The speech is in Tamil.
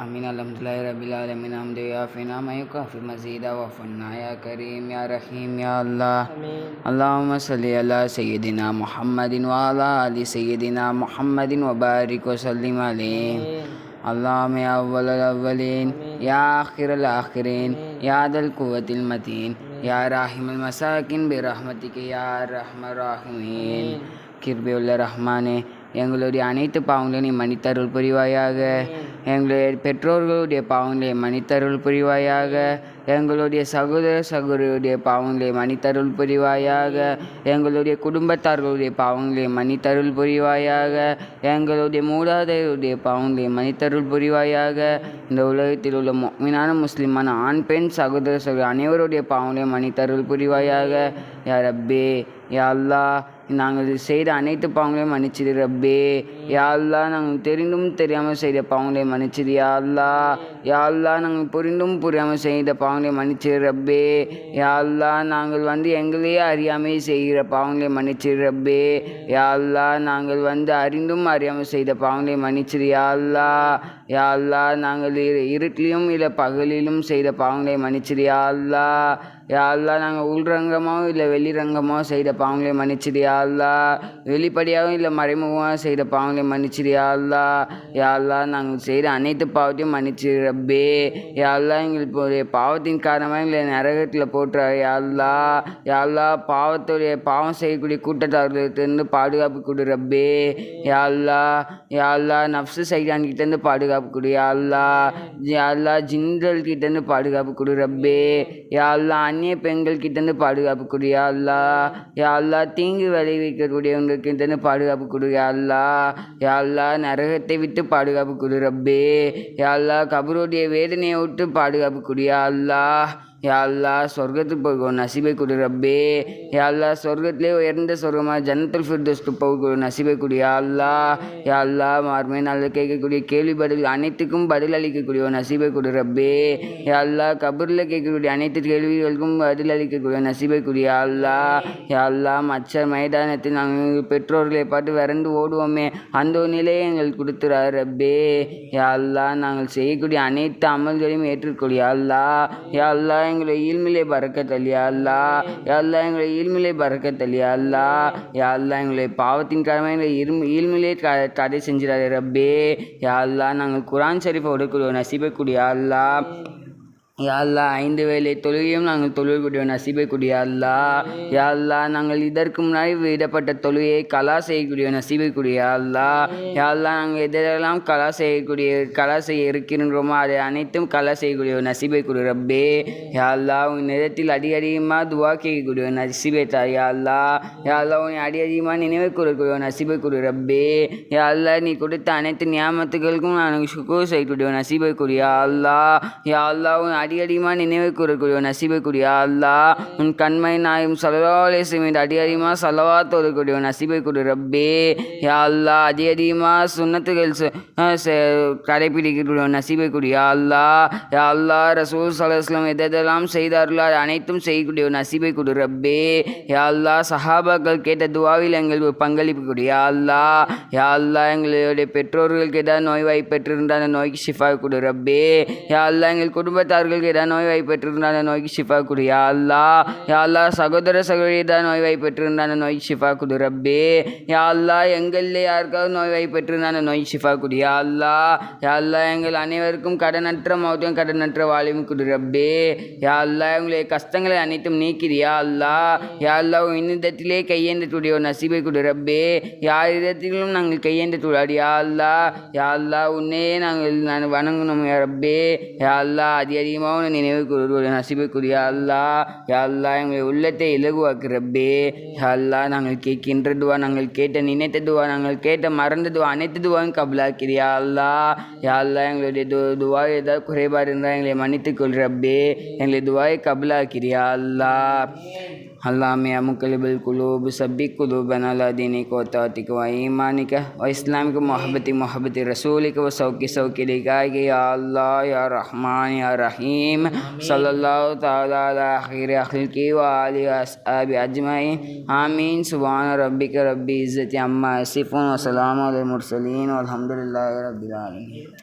امین الحمد للہ رب العالمین حمد یا فنا میں کافی مزیدہ و فنا یا کریم یا رحیم یا اللہ. اللہم صلی اللہ سیدنا محمد وعلا علی سیدنا محمد و بارک و سلیم علیم اللہم یا اول الاولین یا آخر الاخرین یا دل قوت المتین یا راحم المساکن برحمتی کے یا رحم الراحمین. کربی اللہ رحمانے ینگلوری آنیت پاؤنگلنی منی ترول پریوائی آگئے. எங்களுடைய பெற்றோர்களுடைய பாவங்களை மன்னித்தருள் புரிவாயாக. எங்களுடைய சகோதர சகோதரியுடைய பாவங்களை மன்னித்தருள் புரிவாயாக. எங்களுடைய குடும்பத்தார்களுடைய பாவங்களை மன்னித்தருள் புரிவாயாக. எங்களுடைய மூதாதையருடைய பாவங்களை மன்னித்தருள் புரிவாயாக. இந்த உலகத்தில் உள்ள மீனான முஸ்லிமான ஆண் பெண் சகோதர சகோதரி அனைவருடைய பாவங்களை மன்னித்தருள் புரிவாயாக. யா ரப்பே யா அல்லாஹ் நாங்கள் செய்த அனைத்து பாவங்களையும் மன்னிச்சிடு ரப்பே. யாழ்லா நாங்கள் தெரிந்தும் தெரியாமல் செய்த பாவங்களையும் மன்னிச்சிடு யாழ்லா யாழ்லா நாங்கள் புரிந்தும் புரியாமல் செய்த பாவங்களையும் மன்னிச்சிடு ரப்பே. யாழ்லா நாங்கள் வந்து எங்களையே அறியாமல் செய்கிற பாவங்களையும் மன்னிச்சிடு ரப்பே. யாழ்லா நாங்கள் வந்து அறிந்தும் அறியாமல் செய்த பாவங்களையும் மன்னிச்சிடு யாழ்லா யாழ்லா நாங்கள் இரு இருட்டிலும் இல்லை பகலிலும் செய்த பாவங்களை மன்னிச்சிடு யாழ்லா யாழ்லா நாங்கள் உள்ரங்கமோ இல்லை வெளிரங்கமோ செய்த பாவங்களை மன்னிச்சிடு யா வெளிப்படையாகவும் இல்லை மறைமுகமாக செய்கிற பாவங்களை மன்னிச்சிரு யாழ்லா யாழ்லா நாங்கள் செய்கிற அனைத்து பாவத்தையும் மன்னிச்சிரு ரப்பே. யாழ்லா எங்களுக்கு பாவத்தின் காரணமாக எங்களை நரகத்தில் போட்டுறாரு யா யாழ்லா யா பாவத்துடைய பாவம் செய்யக்கூடிய கூட்டத்தார்களிலிருந்து பாதுகாப்பு கொடு ரப்பே. யா யாழ்லா யா அல்லாஹ் கிட்டேருந்து பாதுகாப்பு கொடு யா யாழ்லா யா கிட்டேருந்து பாதுகாப்பு கொடு ரப்பே. யா அந்நிய பெண்கள் கிட்டேருந்து பாதுகாப்பு கொடு யா யாழ்லா தீங்கு அல்லாஹ் வைக்கக்கூடியவங்களுக்கு விளைவிக்கக்கூடியவங்க பாதுகாப்பு கொடு. யாழ்லா அல்லாஹ் யா நரகத்தை விட்டு பாதுகாப்பு கொடு ரப்பே. யாழ்லா கபருடைய வேதனையை விட்டு பாதுகாப்பு கொடு. யாழ்லா அல்லாஹ் யா சொர்க்கத்துக்கு போகும் நசிபை கொடு ரப்பே யா அல்லாஹ் சொர்க்கத்திலே உயர்ந்த சொர்க்கமாக ஜன்னத்துல் ஃபிர்தோஸ்க்கு போகக்கூடிய நசிபை கொடு யா அல்லா யா மார்மே நல்ல கேட்கக்கூடிய கேள்வி பதில் அனைத்துக்கும் பதில் அளிக்கக்கூடிய ஒரு நசீபை கொடு ரப்பே யா அல்லாஹ் கபூரில் கேட்கக்கூடிய அனைத்து கேள்விகளுக்கும் பதில் அளிக்கக்கூடிய நசிபை கொடு யா அல்லா யா மச்ச மைதானத்தில் நாங்கள் பெற்றோர்களை பார்த்து விரண்டு ஓடுவோமே அந்த ஒரு நிலையை எங்களுக்கு கொடுத்துறாரு ரப்பே யா நாங்கள் செய்யக்கூடிய அனைத்து அமல்களையும் ஏற்றுக்கொள் யா அல்லா யா அல்லாஹ் எங்களை ஈழ்மிலை பறக்க தலியா அல்லா. யா அல்லா எங்களை ஈழ்மிலே பறக்க தலியா அல்லா. யா அல்லா எங்களை பாவத்தின் காரணமாக எங்களை இரும் ஈழ்மிலே க தடை செஞ்சிடாரு ரப்பே. யா நாங்கள் குரான் ஷரீஃபை ஒடுக்கூடிய நசீபக்கூடிய அல்லா. யா அல்லா ஐந்து வேளை தொழுகையும் நாங்கள் தொழுகக்கூடிய நசீபை கூடிய அல்லா யா அல்லா நாங்கள் இதற்கு முன்னாடி விடப்பட்ட தொழுகையை கலா செய்யக்கூடிய நசீபை கூடிய அல்லா யா அல்லா நாங்கள் எதெல்லாம் கலா செய்யக்கூடிய கலா செய்ய இருக்கின்றோமோ அதை அனைத்தும் கலா செய்யக்கூடிய நசீபை கூடிய ரப்பே. யா அல்லா உன் நேரத்தில் அடி அதிகமாக துவா கேட்கக்கூடிய நசீபை தா யா அல்லா. யா அல்லா உன்னை அடி அதிகமாக நினைவு கூறக்கூடிய நசீபை கூடிய ரப்பே. யா அல்லா நீ கொடுத்த அனைத்து நியாமத்துகளுக்கும் நான் சுக்கு செய்யக்கூடிய நசீபை கூடிய அல்லா. யா அல்லா உன் அடி அடியடிமா நினைவு கூறக்கூடிய நசீபை கூடிய அல்லா உன் கண்மை நாயும் சலவாலே அடி அதிகமாக சலவா தோறக்கூடிய நசீபை கூடிய ரப்பே. யா அல்லா அதி சுண்ணத்துகள் கடைபிடிக்கக்கூடிய நசீபை கூடிய அல்லா யா அல்லா ரசூல் சலாஸ்லாம் எதெல்லாம் செய்தார்களோ அது அனைத்தும் செய்யக்கூடிய நசீபை கூடிய ரப்பே. யா அல்லா சஹாபாக்கள் கேட்ட துவாவில் எங்கள் பங்களிப்பு கூடிய அல்லா யா அல்லா எங்களுடைய பெற்றோர்களுக்கு ஏதாவது நோய்வாய் பெற்றிருந்தால் அந்த நோய்க்கு ஷிஃபா கொடு ரப்பே. யா அல்லா எங்கள் குடும்பத்தார்கள் ஏதாவது நோய் வாய்ப்பெற்றிருந்தால் அந்த நோய்க்கு ஷிஃபா கொடு யாழ்லா அல்லா யா சகோதர சகோதரி ஏதாவது நோய் வாய்ப்பெற்றிருந்தால் அந்த நோய்க்கு ஷிஃபா கொடு ரப்பே யாழ்லா எங்கள் எங்களில் யாருக்காவது நோய் வாய்ப்பெற்றிருந்தால் அந்த நோய் ஷிஃபா கொடு யாழ்லா அல்லா எங்கள் அனைவருக்கும் கடனற்ற மௌத்தையும் கடனற்ற வாழையும் கொடு ரப்பே யாழ்லா அல்லா எங்களுடைய கஷ்டங்களை அனைத்தும் நீக்கிறியா அல்லா யாழ்லா அல்லா இன்னிடத்திலே கையேந்தக்கூடிய ஒரு நசீபை கொடு ரப்பே யார் இடத்திலும் நாங்கள் கையேந்த துடாடி யாழ்லா அல்லா உன்னையே உன்னே நாங்கள் நான் வணங்கணும் யா ரப்பே அதிக அதிகமாக அதி நினைவுக்கு ஒருவர் நினைவு அல்லா யா அல்லா எங்களுடைய உள்ளத்தை இலகுவாக்கு ரப்பே. யா அல்லா நாங்கள் கேட்கின்ற துவா நாங்கள் கேட்ட நினைத்த துவா நாங்கள் கேட்ட மறந்த துவா அனைத்து துவாவும் கபலாக்கிறியா அல்லா அல்லா எங்களுடைய து துவா ஏதாவது குறைபாடு இருந்தால் எங்களை மன்னித்துக்கொள் ரப்பே. எங்களுடைய துவாயை கபலாக்கிறியா அல்லா علامہ مقلب القلوب سبق قلوبنا لا دینک و طاطق و ایمانک و اسلام کو محبت محبت رسول کو سوکی سوکی لکھائے کہ یا اللہ یا رحمان یا رحیم. صلی اللہ تعالیٰ علیہ خیر اخلقی و علی اصحاب اجمعین. آمین. سبحان ربک رب عزت اممہ اسیفون و سلام علی المرسلین والحمد رب العالمین.